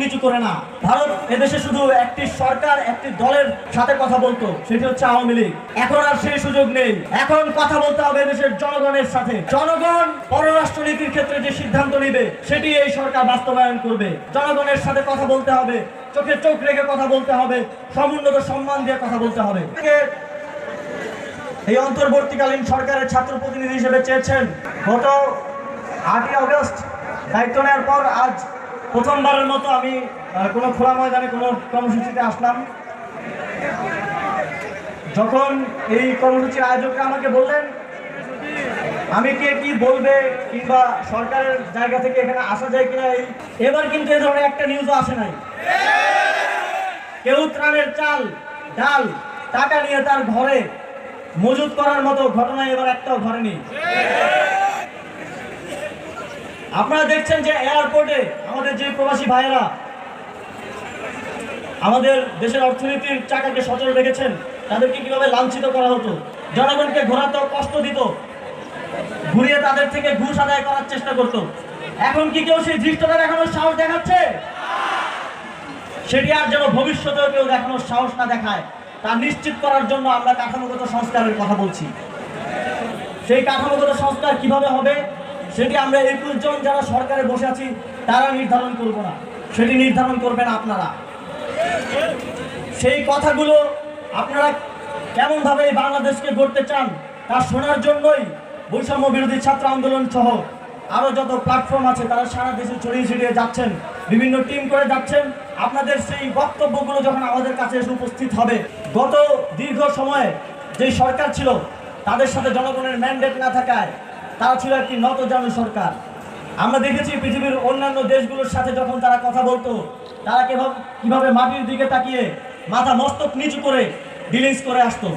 নিচু করে না। ভারত এদেশে শুধু একটি সরকার, একটি দলের সাথে কথা বলতো, সেটি হচ্ছে আওয়ামী লীগ। এখন আর সেই সুযোগ নেই। এখন কথা বলতে হবে দেশের জনগণের সাথে। জনগণ পররাষ্ট্র নীতির ক্ষেত্রে যে সিদ্ধান্ত নেবে, সেটি এই সরকার বাস্তবায়ন করবে। জনগণের সাথে কথা বলতে হবে, চোখে চোখ রেখে কথা বলতে হবে, সমুন্নত সম্মান দিয়ে কথা বলতে হবে। এই অন্তর্বর্তীকালীন সরকারের ছাত্র প্রতিনিধি হিসেবে চেয়েছেন গত আটই অগস্ট দায়িত্ব নেওয়ার পর আজ প্রথমবারের মতো আমি কোনো খোলা ময়দানে কোনো কর্মসূচিতে আসলাম। যখন এই কর্মসূচির আয়োজকরা আমাকে বললেন, আমি কে কি বলবে কিংবা সরকারের জায়গা থেকে এখানে আসা যায় কিনা এই এবার কিন্তু এ ধরনের একটা নিউজও আসে নাই। কেউ ত্রাণের চাল, ডাল, টাকা নিয়ে তার ঘরে মজুত করার মতো ঘটনা এবার একটাও ঘটেনি। আপনারা দেখছেন যে এয়ারপোর্টে আমাদের যে প্রবাসী ভাইয়েরা, আমাদের দেশের অর্থনীতির চাকাকে সচল রেখেছেন, তাদেরকে কীভাবে লাঞ্ছিত করা হতো? জনগণকে ঘোরাতে কষ্ট দিত, ঘুরিয়ে তাদের থেকে ঘুষ আদায় করার চেষ্টা করতো। এখন কি কেউ সেই ধৃষ্টতা দেখানোর সাহস দেখাচ্ছে? সেটি আর যেন ভবিষ্যতেও কেউ দেখানোর সাহস না দেখায়, তা নিশ্চিত করার জন্য আমরা কাঠামোগত সংস্কারের কথা বলছি। সেই কাঠামোগত সংস্কার কীভাবে হবে? সেটি আমরা একুশ জন যারা সরকারে বসে আছি, তারা নির্ধারণ করব না। সেটি নির্ধারণ করবেন আপনারা। সেই কথাগুলো আপনারা কেমনভাবে এই বাংলাদেশকে গড়তে চান, তা শোনার জন্যই বৈষম্য বিরোধী ছাত্র আন্দোলন সহ আরও যত প্ল্যাটফর্ম আছে, তারা সারা দেশে ছড়িয়ে ছিটিয়ে যাচ্ছেন, বিভিন্ন টিম করে যাচ্ছেন। আপনাদের সেই বক্তব্যগুলো যখন আমাদের কাছে এসে উপস্থিত হবে, গত দীর্ঘ সময়ে যেই সরকার ছিল, তাদের সাথে জনগণের ম্যান্ডেট না থাকায় তারা ছিল একটি নতজানু সরকার। আমরা দেখেছি পৃথিবীর অন্যান্য দেশগুলোর সাথে যখন তারা কথা বলতো, তারা কীভাবে কীভাবে মাটির দিকে তাকিয়ে মাথা মস্তক নিচু করে ডিলিংস করে আসতো।